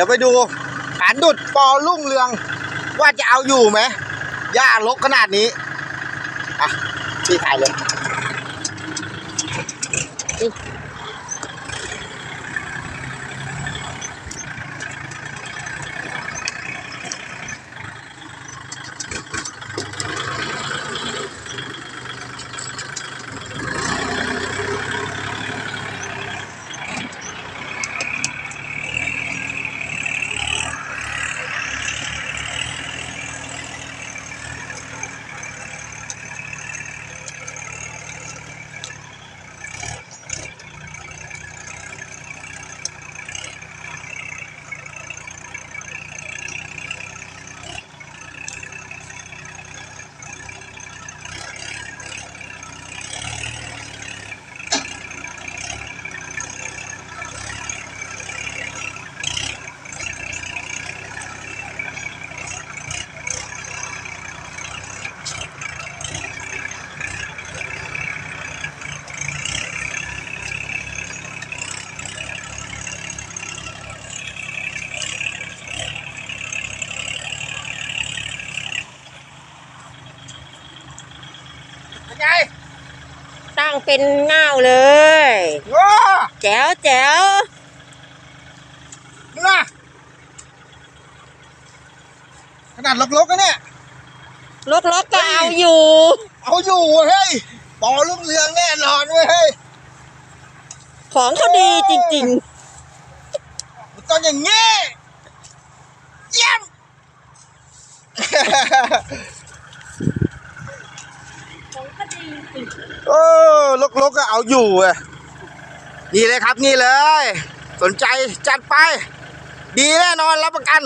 ดี๋ยวไปดูขานดุดปอลุ่งเรือง ว่าจะเอาอยู่ไหมหญ้าลกขนาดนี้ อะพี่ถ่ายเลย เป็นไงตั้งเป็นเง่าเลยโอ้แจ๋วแจ๋วมึงอะขนาดลกๆกันเนี่ย ลกๆก็เอาอยู่ เอาอยู่เฮ้ยปอลุ่งเรืองแน่นอนเว้ยเฮ้ยของเขาดีจริงมันต้องอย่างงี้ เยี่ยม ๆ ของเขาดีจริง โอ้ลกๆก็เอาอยู่เว้ยนี่เลยครับนี่เลย สนใจจัดไป ดีแน่นอนรับประกัน